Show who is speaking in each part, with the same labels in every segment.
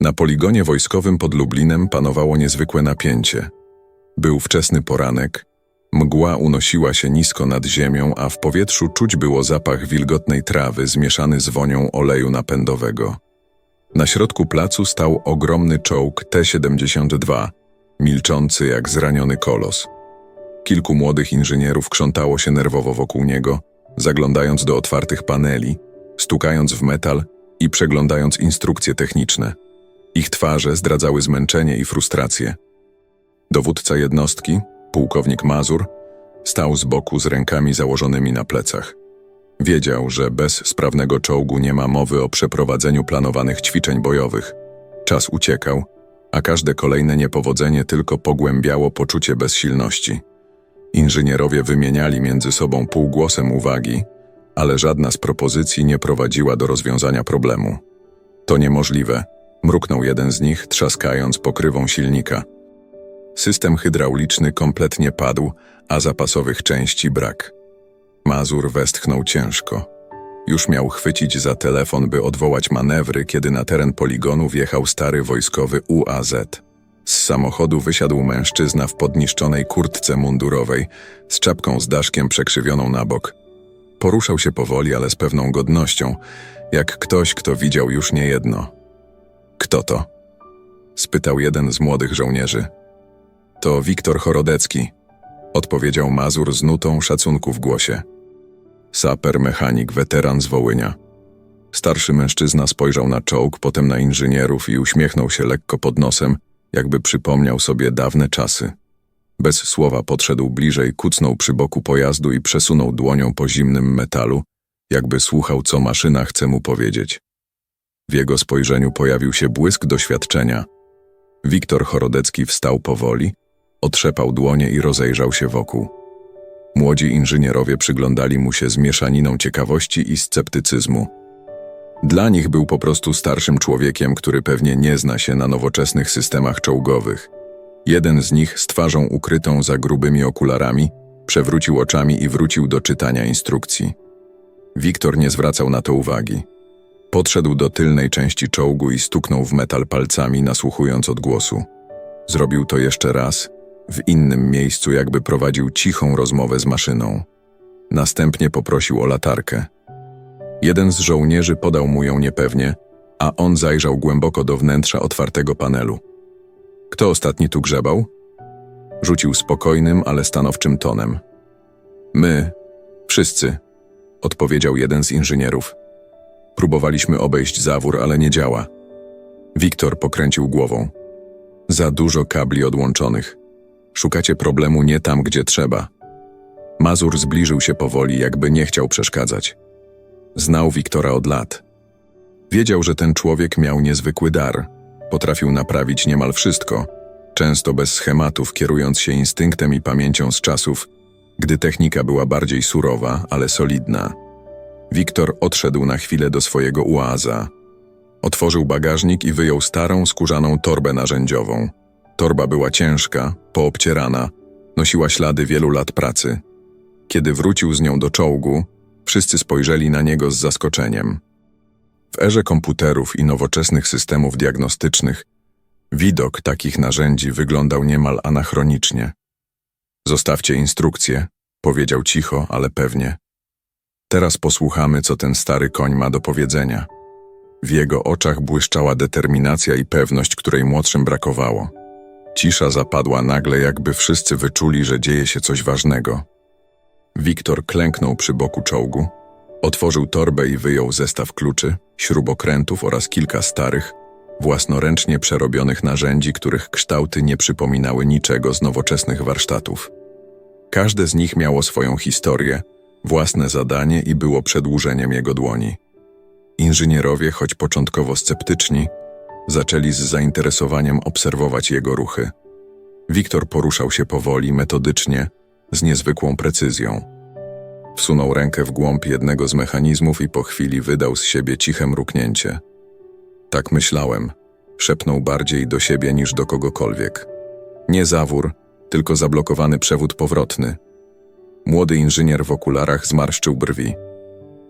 Speaker 1: Na poligonie wojskowym pod Lublinem panowało niezwykłe napięcie. Był wczesny poranek, mgła unosiła się nisko nad ziemią, a w powietrzu czuć było zapach wilgotnej trawy zmieszany z wonią oleju napędowego. Na środku placu stał ogromny czołg T-72, milczący jak zraniony kolos. Kilku młodych inżynierów krzątało się nerwowo wokół niego, zaglądając do otwartych paneli, stukając w metal i przeglądając instrukcje techniczne. Ich twarze zdradzały zmęczenie i frustrację. Dowódca jednostki, pułkownik Mazur, stał z boku z rękami założonymi na plecach. Wiedział, że bez sprawnego czołgu nie ma mowy o przeprowadzeniu planowanych ćwiczeń bojowych. Czas uciekał, a każde kolejne niepowodzenie tylko pogłębiało poczucie bezsilności. Inżynierowie wymieniali między sobą półgłosem uwagi, ale żadna z propozycji nie prowadziła do rozwiązania problemu. To niemożliwe, mruknął jeden z nich, trzaskając pokrywą silnika. System hydrauliczny kompletnie padł, a zapasowych części brak. Mazur westchnął ciężko. Już miał chwycić za telefon, by odwołać manewry, kiedy na teren poligonu wjechał stary wojskowy UAZ. Z samochodu wysiadł mężczyzna w podniszczonej kurtce mundurowej, z czapką z daszkiem przekrzywioną na bok. Poruszał się powoli, ale z pewną godnością, jak ktoś, kto widział już niejedno. Kto to? spytał jeden z młodych żołnierzy. To Wiktor Chorodecki, odpowiedział Mazur z nutą szacunku w głosie. Saper, mechanik, weteran z Wołynia. Starszy mężczyzna spojrzał na czołg, potem na inżynierów i uśmiechnął się lekko pod nosem, jakby przypomniał sobie dawne czasy. Bez słowa podszedł bliżej, kucnął przy boku pojazdu i przesunął dłonią po zimnym metalu, jakby słuchał, co maszyna chce mu powiedzieć. W jego spojrzeniu pojawił się błysk doświadczenia. Wiktor Chorodecki wstał powoli, otrzepał dłonie i rozejrzał się wokół. Młodzi inżynierowie przyglądali mu się z mieszaniną ciekawości i sceptycyzmu. Dla nich był po prostu starszym człowiekiem, który pewnie nie zna się na nowoczesnych systemach czołgowych. Jeden z nich z twarzą ukrytą za grubymi okularami przewrócił oczami i wrócił do czytania instrukcji. Wiktor nie zwracał na to uwagi. Podszedł do tylnej części czołgu i stuknął w metal palcami, nasłuchując odgłosu. Zrobił to jeszcze raz, w innym miejscu, jakby prowadził cichą rozmowę z maszyną. Następnie poprosił o latarkę. Jeden z żołnierzy podał mu ją niepewnie, a on zajrzał głęboko do wnętrza otwartego panelu. Kto ostatni tu grzebał? Rzucił spokojnym, ale stanowczym tonem. My, wszyscy, odpowiedział jeden z inżynierów. Próbowaliśmy obejść zawór, ale nie działa. Wiktor pokręcił głową. Za dużo kabli odłączonych. Szukacie problemu nie tam, gdzie trzeba. Mazur zbliżył się powoli, jakby nie chciał przeszkadzać. Znał Wiktora od lat. Wiedział, że ten człowiek miał niezwykły dar. Potrafił naprawić niemal wszystko, często bez schematów, kierując się instynktem i pamięcią z czasów, gdy technika była bardziej surowa, ale solidna. Wiktor odszedł na chwilę do swojego uaza. Otworzył bagażnik i wyjął starą, skórzaną torbę narzędziową. Torba była ciężka, poobcierana, nosiła ślady wielu lat pracy. Kiedy wrócił z nią do czołgu, wszyscy spojrzeli na niego z zaskoczeniem. W erze komputerów i nowoczesnych systemów diagnostycznych widok takich narzędzi wyglądał niemal anachronicznie. Zostawcie instrukcję, powiedział cicho, ale pewnie. Teraz posłuchamy, co ten stary koń ma do powiedzenia. W jego oczach błyszczała determinacja i pewność, której młodszym brakowało. Cisza zapadła nagle, jakby wszyscy wyczuli, że dzieje się coś ważnego. Wiktor klęknął przy boku czołgu, otworzył torbę i wyjął zestaw kluczy, śrubokrętów oraz kilka starych, własnoręcznie przerobionych narzędzi, których kształty nie przypominały niczego z nowoczesnych warsztatów. Każde z nich miało swoją historię, własne zadanie i było przedłużeniem jego dłoni. Inżynierowie, choć początkowo sceptyczni, zaczęli z zainteresowaniem obserwować jego ruchy. Wiktor poruszał się powoli, metodycznie, z niezwykłą precyzją. Wsunął rękę w głąb jednego z mechanizmów i po chwili wydał z siebie ciche mruknięcie. Tak myślałem, szepnął bardziej do siebie niż do kogokolwiek. Nie zawór, tylko zablokowany przewód powrotny. Młody inżynier w okularach zmarszczył brwi.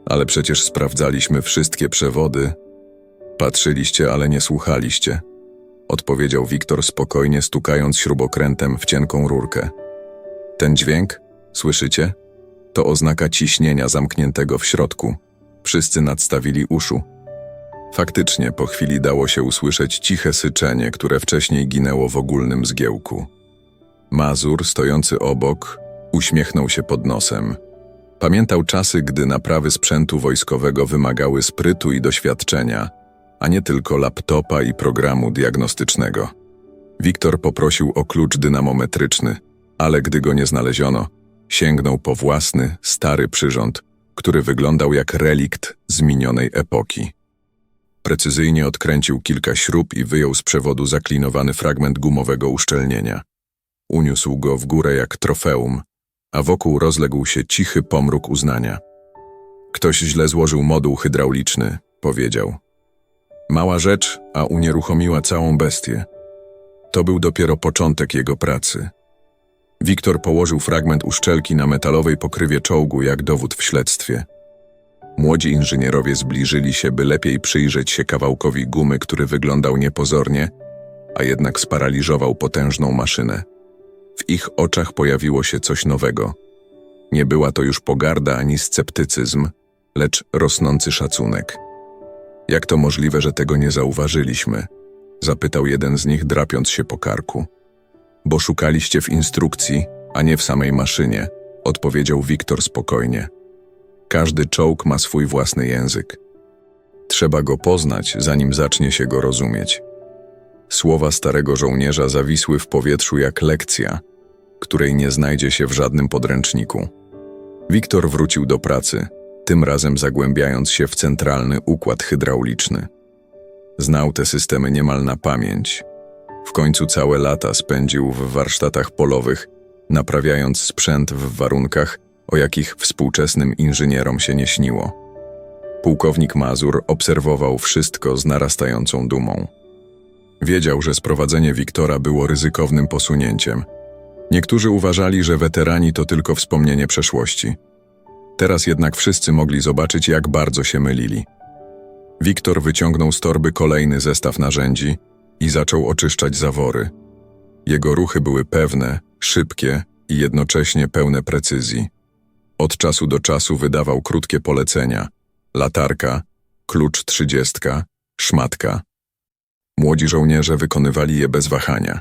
Speaker 1: Ale przecież sprawdzaliśmy wszystkie przewody. Patrzyliście, ale nie słuchaliście, odpowiedział Wiktor spokojnie, stukając śrubokrętem w cienką rurkę. Ten dźwięk, słyszycie? To oznaka ciśnienia zamkniętego w środku. Wszyscy nadstawili uszu. Faktycznie po chwili dało się usłyszeć ciche syczenie, które wcześniej ginęło w ogólnym zgiełku. Mazur, stojący obok, uśmiechnął się pod nosem. Pamiętał czasy, gdy naprawy sprzętu wojskowego wymagały sprytu i doświadczenia, a nie tylko laptopa i programu diagnostycznego. Wiktor poprosił o klucz dynamometryczny, ale gdy go nie znaleziono, sięgnął po własny, stary przyrząd, który wyglądał jak relikt z minionej epoki. Precyzyjnie odkręcił kilka śrub i wyjął z przewodu zaklinowany fragment gumowego uszczelnienia. Uniósł go w górę jak trofeum, a wokół rozległ się cichy pomruk uznania. Ktoś źle złożył moduł hydrauliczny, powiedział. Mała rzecz, a unieruchomiła całą bestię. To był dopiero początek jego pracy. Wiktor położył fragment uszczelki na metalowej pokrywie czołgu jak dowód w śledztwie. Młodzi inżynierowie zbliżyli się, by lepiej przyjrzeć się kawałkowi gumy, który wyglądał niepozornie, a jednak sparaliżował potężną maszynę. W ich oczach pojawiło się coś nowego. Nie była to już pogarda ani sceptycyzm, lecz rosnący szacunek. Jak to możliwe, że tego nie zauważyliśmy? Zapytał jeden z nich, drapiąc się po karku. Bo szukaliście w instrukcji, a nie w samej maszynie, odpowiedział Wiktor spokojnie. Każdy czołg ma swój własny język. Trzeba go poznać, zanim zacznie się go rozumieć. Słowa starego żołnierza zawisły w powietrzu jak lekcja, której nie znajdzie się w żadnym podręczniku. Wiktor wrócił do pracy, tym razem zagłębiając się w centralny układ hydrauliczny. Znał te systemy niemal na pamięć. W końcu całe lata spędził w warsztatach polowych, naprawiając sprzęt w warunkach, o jakich współczesnym inżynierom się nie śniło. Pułkownik Mazur obserwował wszystko z narastającą dumą. Wiedział, że sprowadzenie Wiktora było ryzykownym posunięciem. Niektórzy uważali, że weterani to tylko wspomnienie przeszłości. Teraz jednak wszyscy mogli zobaczyć, jak bardzo się mylili. Wiktor wyciągnął z torby kolejny zestaw narzędzi i zaczął oczyszczać zawory. Jego ruchy były pewne, szybkie i jednocześnie pełne precyzji. Od czasu do czasu wydawał krótkie polecenia: latarka, klucz trzydziestka, szmatka. Młodzi żołnierze wykonywali je bez wahania,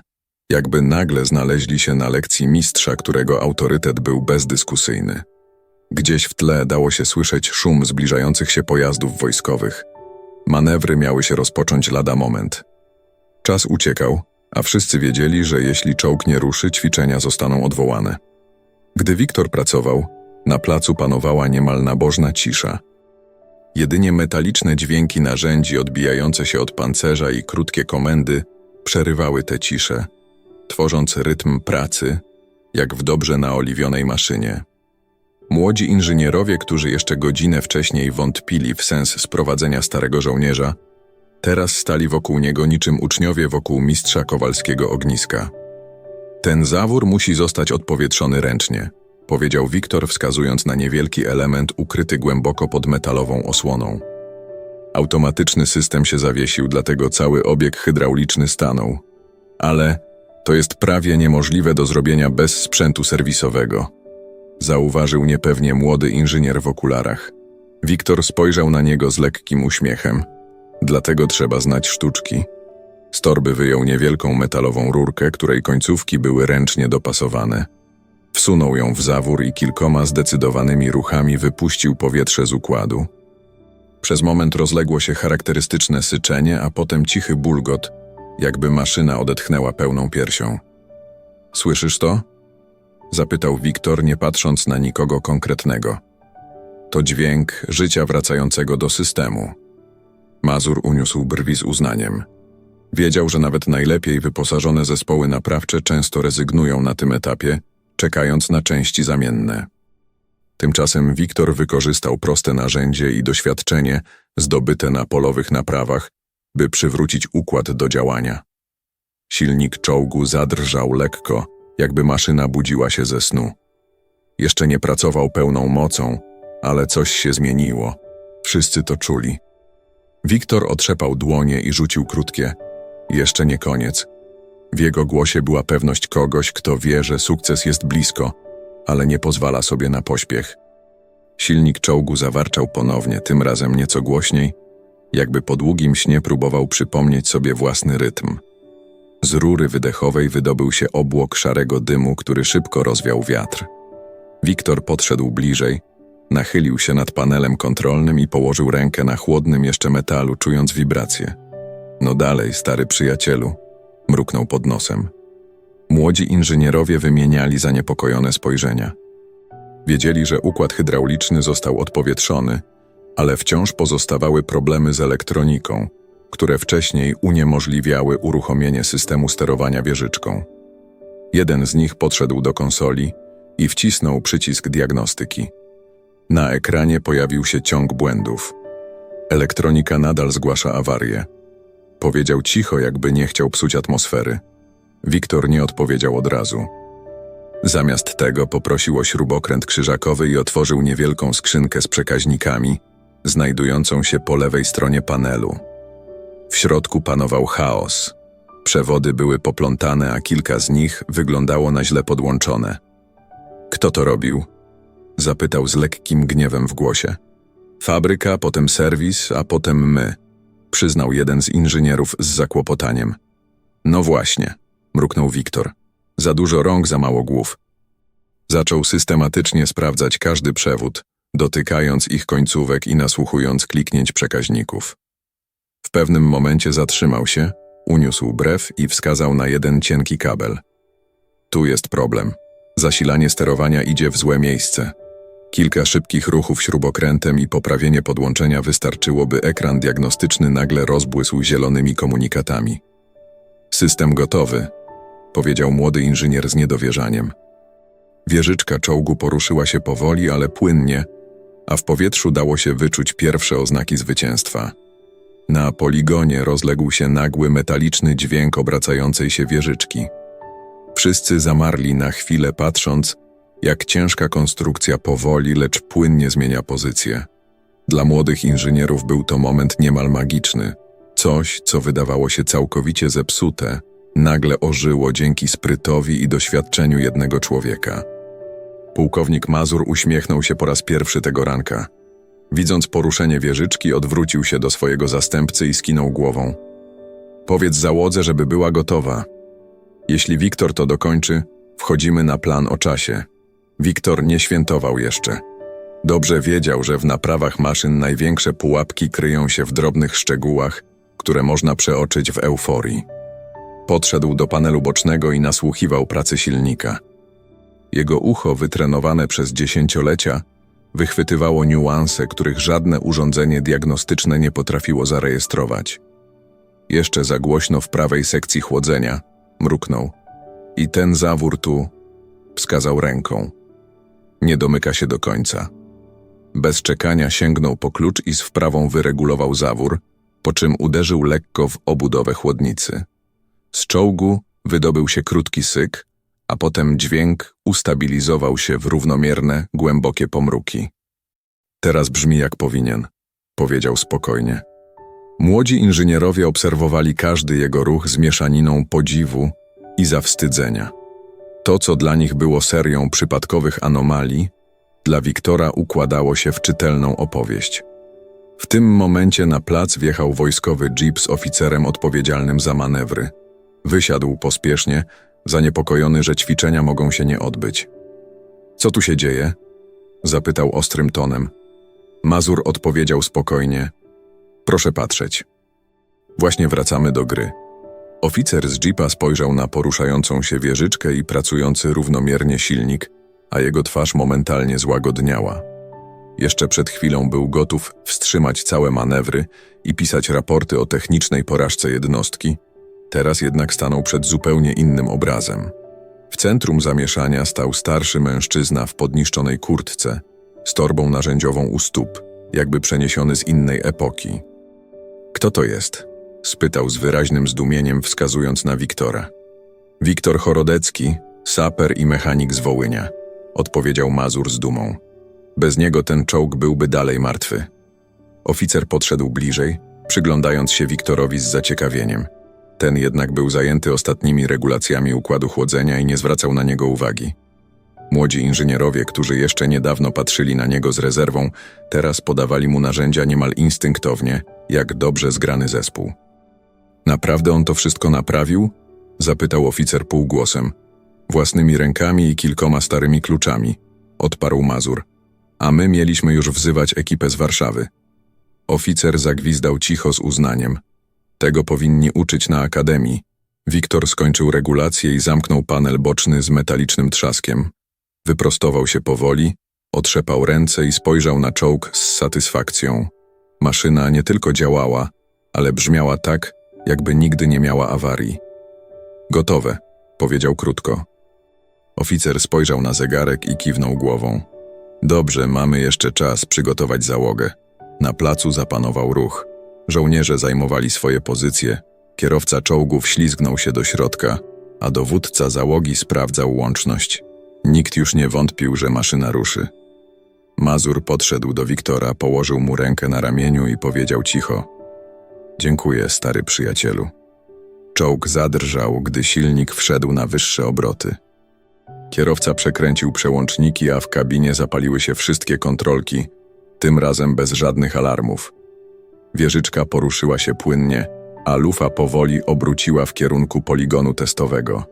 Speaker 1: jakby nagle znaleźli się na lekcji mistrza, którego autorytet był bezdyskusyjny. Gdzieś w tle dało się słyszeć szum zbliżających się pojazdów wojskowych. Manewry miały się rozpocząć lada moment. Czas uciekał, a wszyscy wiedzieli, że jeśli czołg nie ruszy, ćwiczenia zostaną odwołane. Gdy Wiktor pracował, na placu panowała niemal nabożna cisza. Jedynie metaliczne dźwięki narzędzi odbijające się od pancerza i krótkie komendy przerywały tę ciszę, tworząc rytm pracy, jak w dobrze naoliwionej maszynie. Młodzi inżynierowie, którzy jeszcze godzinę wcześniej wątpili w sens sprowadzenia starego żołnierza, teraz stali wokół niego niczym uczniowie wokół mistrza kowalskiego ogniska. Ten zawór musi zostać odpowietrzony ręcznie, powiedział Wiktor, wskazując na niewielki element ukryty głęboko pod metalową osłoną. Automatyczny system się zawiesił, dlatego cały obieg hydrauliczny stanął. Ale to jest prawie niemożliwe do zrobienia bez sprzętu serwisowego. Zauważył niepewnie młody inżynier w okularach. Wiktor spojrzał na niego z lekkim uśmiechem. Dlatego trzeba znać sztuczki. Z torby wyjął niewielką metalową rurkę, której końcówki były ręcznie dopasowane. Wsunął ją w zawór i kilkoma zdecydowanymi ruchami wypuścił powietrze z układu. Przez moment rozległo się charakterystyczne syczenie, a potem cichy bulgot, jakby maszyna odetchnęła pełną piersią. Słyszysz to? Zapytał Wiktor, nie patrząc na nikogo konkretnego. To dźwięk życia wracającego do systemu. Mazur uniósł brwi z uznaniem. Wiedział, że nawet najlepiej wyposażone zespoły naprawcze często rezygnują na tym etapie, czekając na części zamienne. Tymczasem Wiktor wykorzystał proste narzędzie i doświadczenie zdobyte na polowych naprawach, by przywrócić układ do działania. Silnik czołgu zadrżał lekko, jakby maszyna budziła się ze snu. Jeszcze nie pracował pełną mocą, ale coś się zmieniło. Wszyscy to czuli. Wiktor otrzepał dłonie i rzucił krótkie. Jeszcze nie koniec. W jego głosie była pewność kogoś, kto wie, że sukces jest blisko, ale nie pozwala sobie na pośpiech. Silnik czołgu zawarczał ponownie, tym razem nieco głośniej, jakby po długim śnie próbował przypomnieć sobie własny rytm. Z rury wydechowej wydobył się obłok szarego dymu, który szybko rozwiał wiatr. Wiktor podszedł bliżej, nachylił się nad panelem kontrolnym i położył rękę na chłodnym jeszcze metalu, czując wibrację. No dalej, stary przyjacielu, mruknął pod nosem. Młodzi inżynierowie wymieniali zaniepokojone spojrzenia. Wiedzieli, że układ hydrauliczny został odpowietrzony, ale wciąż pozostawały problemy z elektroniką, które wcześniej uniemożliwiały uruchomienie systemu sterowania wieżyczką. Jeden z nich podszedł do konsoli i wcisnął przycisk diagnostyki. Na ekranie pojawił się ciąg błędów. Elektronika nadal zgłasza awarię. Powiedział cicho, jakby nie chciał psuć atmosfery. Wiktor nie odpowiedział od razu. Zamiast tego poprosił o śrubokręt krzyżakowy i otworzył niewielką skrzynkę z przekaźnikami, znajdującą się po lewej stronie panelu. W środku panował chaos. Przewody były poplątane, a kilka z nich wyglądało na źle podłączone. Kto to robił? Zapytał z lekkim gniewem w głosie. Fabryka, potem serwis, a potem my, przyznał jeden z inżynierów z zakłopotaniem. No właśnie, mruknął Wiktor. Za dużo rąk, za mało głów. Zaczął systematycznie sprawdzać każdy przewód, dotykając ich końcówek i nasłuchując kliknięć przekaźników. W pewnym momencie zatrzymał się, uniósł brew i wskazał na jeden cienki kabel. Tu jest problem. Zasilanie sterowania idzie w złe miejsce. Kilka szybkich ruchów śrubokrętem i poprawienie podłączenia wystarczyłoby ekran diagnostyczny nagle rozbłysł zielonymi komunikatami. System gotowy, powiedział młody inżynier z niedowierzaniem. Wieżyczka czołgu poruszyła się powoli, ale płynnie, a w powietrzu dało się wyczuć pierwsze oznaki zwycięstwa. Na poligonie rozległ się nagły metaliczny dźwięk obracającej się wieżyczki. Wszyscy zamarli na chwilę, patrząc, jak ciężka konstrukcja powoli, lecz płynnie zmienia pozycję. Dla młodych inżynierów był to moment niemal magiczny. Coś, co wydawało się całkowicie zepsute, nagle ożyło dzięki sprytowi i doświadczeniu jednego człowieka. Pułkownik Mazur uśmiechnął się po raz pierwszy tego ranka. Widząc poruszenie wieżyczki, odwrócił się do swojego zastępcy i skinął głową. Powiedz załodze, żeby była gotowa. Jeśli Wiktor to dokończy, wchodzimy na plan o czasie. Wiktor nie świętował jeszcze. Dobrze wiedział, że w naprawach maszyn największe pułapki kryją się w drobnych szczegółach, które można przeoczyć w euforii. Podszedł do panelu bocznego i nasłuchiwał pracy silnika. Jego ucho, wytrenowane przez dziesięciolecia, wychwytywało niuanse, których żadne urządzenie diagnostyczne nie potrafiło zarejestrować. Jeszcze za głośno w prawej sekcji chłodzenia, mruknął. I ten zawór tu, wskazał ręką. Nie domyka się do końca. Bez czekania sięgnął po klucz i z wprawą wyregulował zawór, po czym uderzył lekko w obudowę chłodnicy. Z czołgu wydobył się krótki syk, a potem dźwięk ustabilizował się w równomierne, głębokie pomruki. Teraz brzmi jak powinien, powiedział spokojnie. Młodzi inżynierowie obserwowali każdy jego ruch z mieszaniną podziwu i zawstydzenia. To, co dla nich było serią przypadkowych anomalii, dla Wiktora układało się w czytelną opowieść. W tym momencie na plac wjechał wojskowy jeep z oficerem odpowiedzialnym za manewry. Wysiadł pospiesznie, zaniepokojony, że ćwiczenia mogą się nie odbyć. Co tu się dzieje? Zapytał ostrym tonem. Mazur odpowiedział spokojnie. Proszę patrzeć. Właśnie wracamy do gry. Oficer z jeepa spojrzał na poruszającą się wieżyczkę i pracujący równomiernie silnik, a jego twarz momentalnie złagodniała. Jeszcze przed chwilą był gotów wstrzymać całe manewry i pisać raporty o technicznej porażce jednostki, teraz jednak stanął przed zupełnie innym obrazem. W centrum zamieszania stał starszy mężczyzna w podniszczonej kurtce, z torbą narzędziową u stóp, jakby przeniesiony z innej epoki. Kto to jest? Spytał z wyraźnym zdumieniem, wskazując na Wiktora. Wiktor Chorodecki, saper i mechanik z Wołynia, odpowiedział Mazur z dumą. Bez niego ten czołg byłby dalej martwy. Oficer podszedł bliżej, przyglądając się Wiktorowi z zaciekawieniem. Ten jednak był zajęty ostatnimi regulacjami układu chłodzenia i nie zwracał na niego uwagi. Młodzi inżynierowie, którzy jeszcze niedawno patrzyli na niego z rezerwą, teraz podawali mu narzędzia niemal instynktownie, jak dobrze zgrany zespół. Naprawdę on to wszystko naprawił? Zapytał oficer półgłosem. Własnymi rękami i kilkoma starymi kluczami, odparł Mazur. A my mieliśmy już wzywać ekipę z Warszawy. Oficer zagwizdał cicho z uznaniem. Tego powinni uczyć na akademii. Wiktor skończył regulację i zamknął panel boczny z metalicznym trzaskiem. Wyprostował się powoli, otrzepał ręce i spojrzał na czołg z satysfakcją. Maszyna nie tylko działała, ale brzmiała tak, jakby nigdy nie miała awarii. Gotowe, powiedział krótko. Oficer spojrzał na zegarek i kiwnął głową. Dobrze, mamy jeszcze czas przygotować załogę. Na placu zapanował ruch. Żołnierze zajmowali swoje pozycje, kierowca czołgów ślizgnął się do środka, a dowódca załogi sprawdzał łączność. Nikt już nie wątpił, że maszyna ruszy. Mazur podszedł do Wiktora, położył mu rękę na ramieniu i powiedział cicho: Dziękuję, stary przyjacielu. Czołg zadrżał, gdy silnik wszedł na wyższe obroty. Kierowca przekręcił przełączniki, a w kabinie zapaliły się wszystkie kontrolki, tym razem bez żadnych alarmów. Wieżyczka poruszyła się płynnie, a lufa powoli obróciła w kierunku poligonu testowego.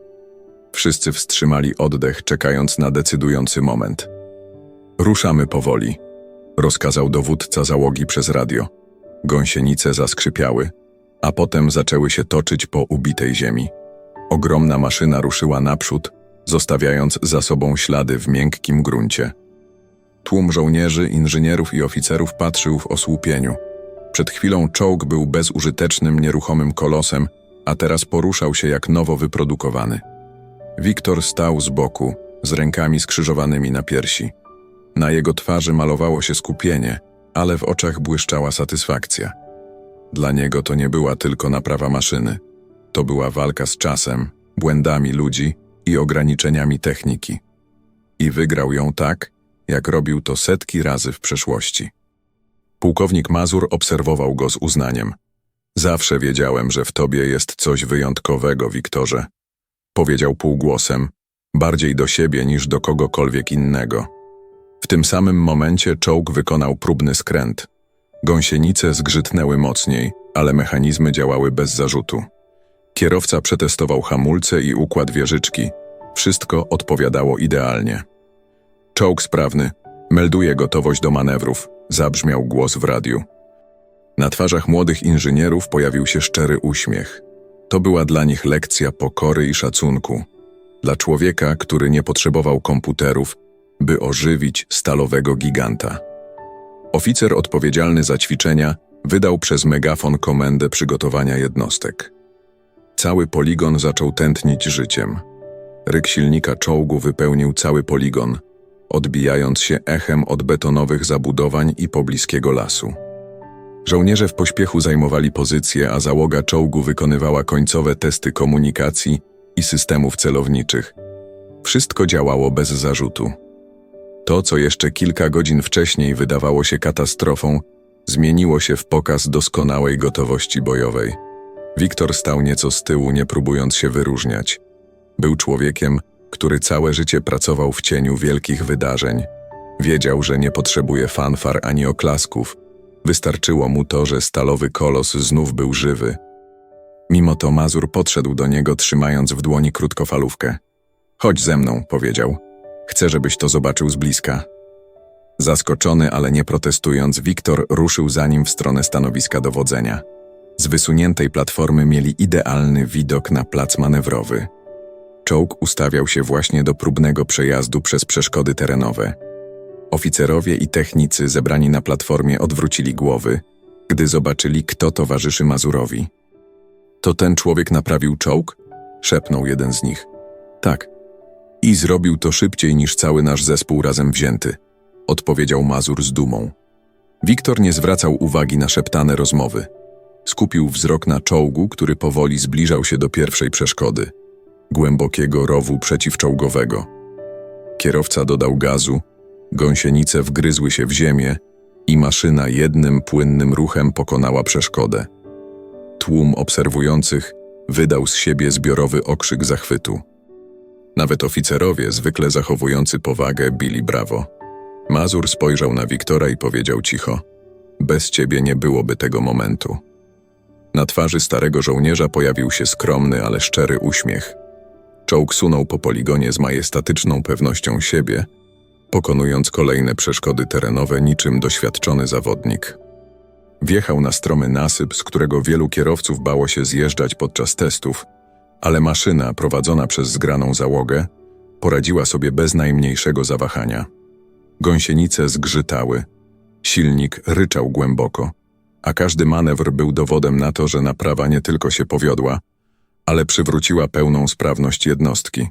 Speaker 1: Wszyscy wstrzymali oddech, czekając na decydujący moment. Ruszamy powoli, rozkazał dowódca załogi przez radio. Gąsienice zaskrzypiały, a potem zaczęły się toczyć po ubitej ziemi. Ogromna maszyna ruszyła naprzód, zostawiając za sobą ślady w miękkim gruncie. Tłum żołnierzy, inżynierów i oficerów patrzył w osłupieniu. Przed chwilą czołg był bezużytecznym, nieruchomym kolosem, a teraz poruszał się jak nowo wyprodukowany. Wiktor stał z boku, z rękami skrzyżowanymi na piersi. Na jego twarzy malowało się skupienie, ale w oczach błyszczała satysfakcja. Dla niego to nie była tylko naprawa maszyny. To była walka z czasem, błędami ludzi i ograniczeniami techniki. I wygrał ją tak, jak robił to setki razy w przeszłości. Pułkownik Mazur obserwował go z uznaniem. Zawsze wiedziałem, że w tobie jest coś wyjątkowego, Wiktorze. Powiedział półgłosem, bardziej do siebie niż do kogokolwiek innego. Tym samym momencie czołg wykonał próbny skręt. Gąsienice zgrzytnęły mocniej, ale mechanizmy działały bez zarzutu. Kierowca przetestował hamulce i układ wieżyczki. Wszystko odpowiadało idealnie. Czołg sprawny, melduje gotowość do manewrów, zabrzmiał głos w radiu. Na twarzach młodych inżynierów pojawił się szczery uśmiech. To była dla nich lekcja pokory i szacunku. Dla człowieka, który nie potrzebował komputerów, by ożywić stalowego giganta. Oficer odpowiedzialny za ćwiczenia wydał przez megafon komendę przygotowania jednostek. Cały poligon zaczął tętnić życiem. Ryk silnika czołgu wypełnił cały poligon, odbijając się echem od betonowych zabudowań i pobliskiego lasu. Żołnierze w pośpiechu zajmowali pozycje, a załoga czołgu wykonywała końcowe testy komunikacji i systemów celowniczych. Wszystko działało bez zarzutu. To, co jeszcze kilka godzin wcześniej wydawało się katastrofą, zmieniło się w pokaz doskonałej gotowości bojowej. Wiktor stał nieco z tyłu, nie próbując się wyróżniać. Był człowiekiem, który całe życie pracował w cieniu wielkich wydarzeń. Wiedział, że nie potrzebuje fanfar ani oklasków. Wystarczyło mu to, że stalowy kolos znów był żywy. Mimo to Mazur podszedł do niego, trzymając w dłoni krótkofalówkę. Chodź ze mną, powiedział. Chcę, żebyś to zobaczył z bliska. Zaskoczony, ale nie protestując, Wiktor ruszył za nim w stronę stanowiska dowodzenia. Z wysuniętej platformy mieli idealny widok na plac manewrowy. Czołg ustawiał się właśnie do próbnego przejazdu przez przeszkody terenowe. Oficerowie i technicy zebrani na platformie odwrócili głowy, gdy zobaczyli, kto towarzyszy Mazurowi. To ten człowiek naprawił czołg? szepnął jeden z nich. Tak. I zrobił to szybciej niż cały nasz zespół razem wzięty, odpowiedział Mazur z dumą. Wiktor nie zwracał uwagi na szeptane rozmowy. Skupił wzrok na czołgu, który powoli zbliżał się do pierwszej przeszkody głębokiego rowu przeciwczołgowego. Kierowca dodał gazu, gąsienice wgryzły się w ziemię, i maszyna jednym płynnym ruchem pokonała przeszkodę. Tłum obserwujących wydał z siebie zbiorowy okrzyk zachwytu. Nawet oficerowie, zwykle zachowujący powagę, bili brawo. Mazur spojrzał na Wiktora i powiedział cicho: Bez ciebie nie byłoby tego momentu. Na twarzy starego żołnierza pojawił się skromny, ale szczery uśmiech. Czołg sunął po poligonie z majestatyczną pewnością siebie, pokonując kolejne przeszkody terenowe niczym doświadczony zawodnik. Wjechał na stromy nasyp, z którego wielu kierowców bało się zjeżdżać podczas testów, ale maszyna prowadzona przez zgraną załogę poradziła sobie bez najmniejszego zawahania. Gąsienice zgrzytały, silnik ryczał głęboko, a każdy manewr był dowodem na to, że naprawa nie tylko się powiodła, ale przywróciła pełną sprawność jednostki.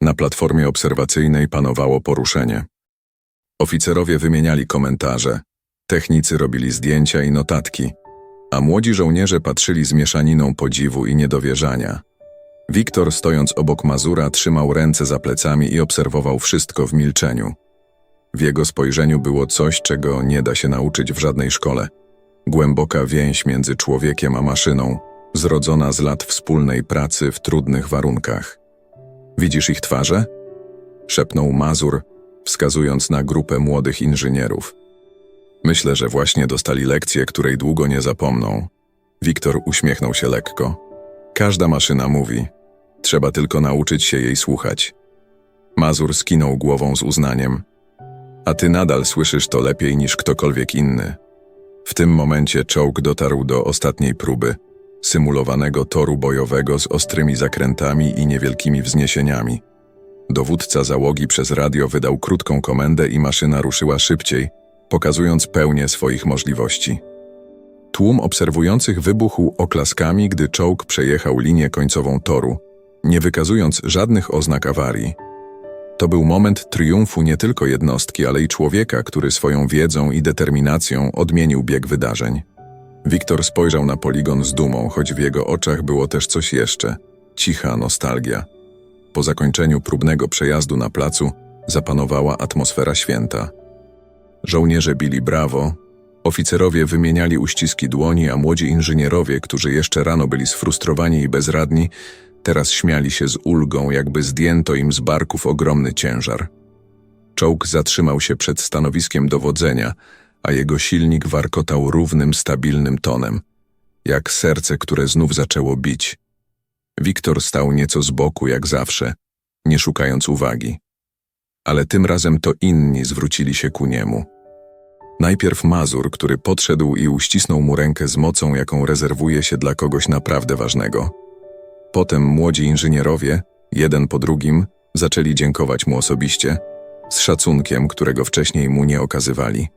Speaker 1: Na platformie obserwacyjnej panowało poruszenie. Oficerowie wymieniali komentarze, technicy robili zdjęcia i notatki, a młodzi żołnierze patrzyli z mieszaniną podziwu i niedowierzania. Wiktor, stojąc obok Mazura, trzymał ręce za plecami i obserwował wszystko w milczeniu. W jego spojrzeniu było coś, czego nie da się nauczyć w żadnej szkole. Głęboka więź między człowiekiem a maszyną, zrodzona z lat wspólnej pracy w trudnych warunkach. Widzisz ich twarze? szepnął Mazur, wskazując na grupę młodych inżynierów. Myślę, że właśnie dostali lekcję, której długo nie zapomną. Wiktor uśmiechnął się lekko. Każda maszyna mówi. Trzeba tylko nauczyć się jej słuchać. Mazur skinął głową z uznaniem. A ty nadal słyszysz to lepiej niż ktokolwiek inny. W tym momencie czołg dotarł do ostatniej próby, symulowanego toru bojowego z ostrymi zakrętami i niewielkimi wzniesieniami. Dowódca załogi przez radio wydał krótką komendę i maszyna ruszyła szybciej, pokazując pełnię swoich możliwości. Tłum obserwujących wybuchł oklaskami, gdy czołg przejechał linię końcową toru, nie wykazując żadnych oznak awarii. To był moment triumfu nie tylko jednostki, ale i człowieka, który swoją wiedzą i determinacją odmienił bieg wydarzeń. Wiktor spojrzał na poligon z dumą, choć w jego oczach było też coś jeszcze cicha nostalgia. Po zakończeniu próbnego przejazdu na placu zapanowała atmosfera święta. Żołnierze bili brawo, oficerowie wymieniali uściski dłoni, a młodzi inżynierowie, którzy jeszcze rano byli sfrustrowani i bezradni, teraz śmiali się z ulgą, jakby zdjęto im z barków ogromny ciężar. Czołg zatrzymał się przed stanowiskiem dowodzenia, a jego silnik warkotał równym, stabilnym tonem, jak serce, które znów zaczęło bić. Wiktor stał nieco z boku, jak zawsze, nie szukając uwagi. Ale tym razem to inni zwrócili się ku niemu. Najpierw Mazur, który podszedł i uścisnął mu rękę z mocą, jaką rezerwuje się dla kogoś naprawdę ważnego. Potem młodzi inżynierowie, jeden po drugim, zaczęli dziękować mu osobiście, z szacunkiem, którego wcześniej mu nie okazywali.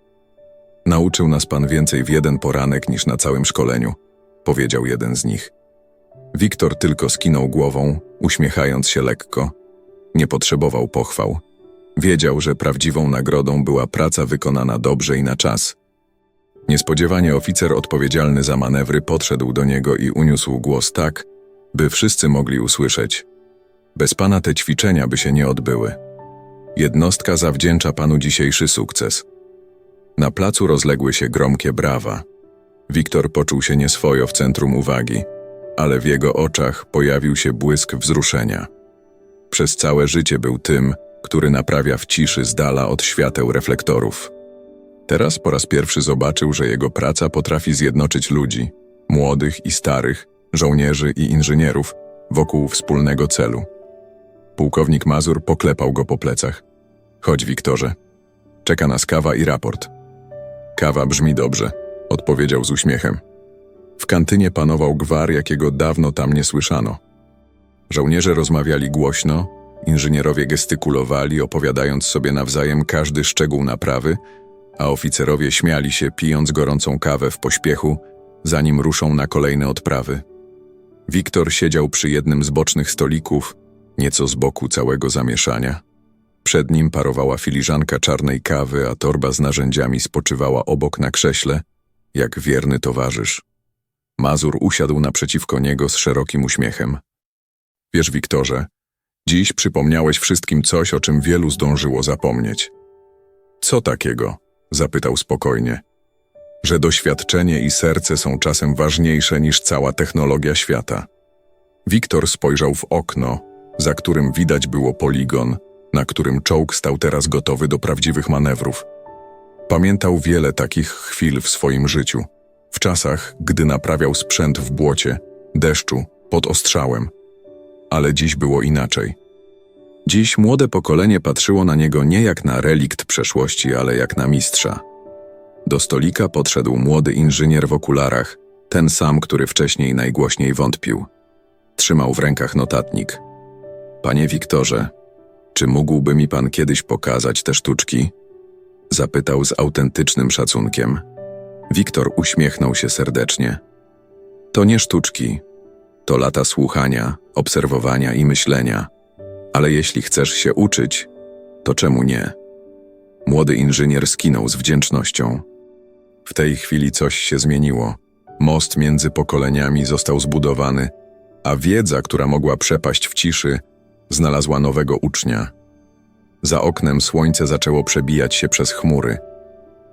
Speaker 1: Nauczył nas pan więcej w jeden poranek niż na całym szkoleniu, powiedział jeden z nich. Wiktor tylko skinął głową, uśmiechając się lekko. Nie potrzebował pochwał. Wiedział, że prawdziwą nagrodą była praca wykonana dobrze i na czas. Niespodziewanie oficer odpowiedzialny za manewry podszedł do niego i uniósł głos tak, by wszyscy mogli usłyszeć. Bez pana te ćwiczenia by się nie odbyły. Jednostka zawdzięcza panu dzisiejszy sukces. Na placu rozległy się gromkie brawa. Wiktor poczuł się nieswojo w centrum uwagi, ale w jego oczach pojawił się błysk wzruszenia. Przez całe życie był tym, który naprawia w ciszy z dala od świateł reflektorów. Teraz po raz pierwszy zobaczył, że jego praca potrafi zjednoczyć ludzi, młodych i starych, żołnierzy i inżynierów, wokół wspólnego celu. Pułkownik Mazur poklepał go po plecach. Chodź, Wiktorze. Czeka nas kawa i raport. Kawa brzmi dobrze, odpowiedział z uśmiechem. W kantynie panował gwar, jakiego dawno tam nie słyszano. Żołnierze rozmawiali głośno, inżynierowie gestykulowali, opowiadając sobie nawzajem każdy szczegół naprawy, a oficerowie śmiali się, pijąc gorącą kawę w pośpiechu, zanim ruszą na kolejne odprawy. Wiktor siedział przy jednym z bocznych stolików, nieco z boku całego zamieszania. Przed nim parowała filiżanka czarnej kawy, a torba z narzędziami spoczywała obok na krześle, jak wierny towarzysz. Mazur usiadł naprzeciwko niego z szerokim uśmiechem. Wiesz, Wiktorze, dziś przypomniałeś wszystkim coś, o czym wielu zdążyło zapomnieć. Co takiego? Zapytał spokojnie. Że doświadczenie i serce są czasem ważniejsze niż cała technologia świata. Wiktor spojrzał w okno, za którym widać było poligon, na którym czołg stał teraz gotowy do prawdziwych manewrów. Pamiętał wiele takich chwil w swoim życiu. W czasach, gdy naprawiał sprzęt w błocie, deszczu, pod ostrzałem. Ale dziś było inaczej. Dziś młode pokolenie patrzyło na niego nie jak na relikt przeszłości, ale jak na mistrza. Do stolika podszedł młody inżynier w okularach, ten sam, który wcześniej najgłośniej wątpił. Trzymał w rękach notatnik. Panie Wiktorze, czy mógłby mi pan kiedyś pokazać te sztuczki? Zapytał z autentycznym szacunkiem. Wiktor uśmiechnął się serdecznie. To nie sztuczki, to lata słuchania, obserwowania i myślenia. Ale jeśli chcesz się uczyć, to czemu nie? Młody inżynier skinął z wdzięcznością. W tej chwili coś się zmieniło. Most między pokoleniami został zbudowany, a wiedza, która mogła przepaść w ciszy, znalazła nowego ucznia. Za oknem słońce zaczęło przebijać się przez chmury.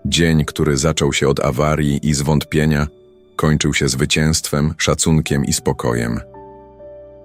Speaker 1: Dzień, który zaczął się od awarii i zwątpienia, kończył się zwycięstwem, szacunkiem i spokojem.